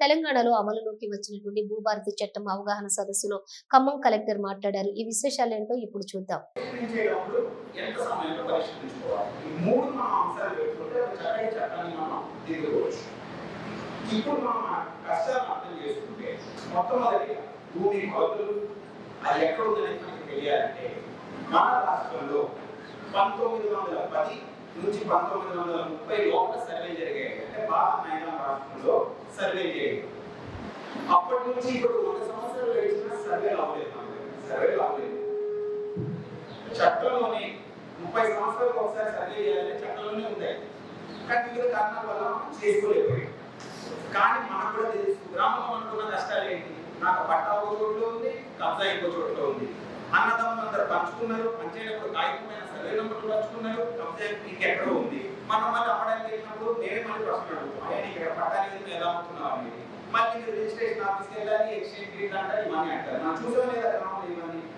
తెలంగాణలో అమలులోకి వచ్చినటువంటి భూభారతి చట్టం అవగాహన సదస్సులో ఖమ్మం కలెక్టర్ మాట్లాడారు. ఈ విశేషాలేంటో ఇప్పుడు చూద్దాం. ఇప్పుడు మనం అర్థం చేసుకుంటే భూమి అది ఎక్కడ మనకి తెలియాలంటే మన రాష్ట్రంలో పంతొమ్మిది వందల పది నుంచి పంతొమ్మిది వందల ముప్పై లోపల సర్వే జరిగాయి అంటే బాగా మైదాన రాష్ట్రంలో సర్వే చేయడం అప్పటి నుంచి ఇప్పుడు ఒక సంవత్సరాలు గడిచిన సర్వే రావలేదు. మనకి. సర్వే అవ్వలేదు చట్టంలోని ముప్పై సంవత్సరాలకు ఒకసారి సర్వే చేయాలని చట్టంలోనే ఉంది కానీ వివిధ కారణాల వల్ల మనం చేసుకోలేకపోయాం. కానీ మనకు కూడా తెలుసు గ్రామంలో అనుకున్న కష్టాలు ఏంటి? నాకు పట్ట ఒక చోట్లో ఉంది కబ్జా ఇంకో చోట్లో ఉంది. అన్నదమ్ములు అందరు పంచుకున్నారు పంచేటప్పుడు కాగితమైన సర్వే నెంబర్లు పంచుకున్నారు కబ్జా ఇంకెక్కడో ఉంది. మనం మళ్ళీ అమ్మడానికి వెళ్ళినప్పుడు నేనే మళ్ళీ ప్రశ్న అడుగుతాం అయ్యా ఇక్కడ పట్టాలి ఎలా అమ్ముతున్నావు అనేది మళ్ళీ రిజిస్ట్రేషన్ ఆఫీస్కి వెళ్ళాలి ఎక్స్చేంజ్ గ్రీడ్ అంటారు ఇవన్నీ అంటారు. నాకు చూసాం లేదా గ్రామంలో ఇవన్నీ?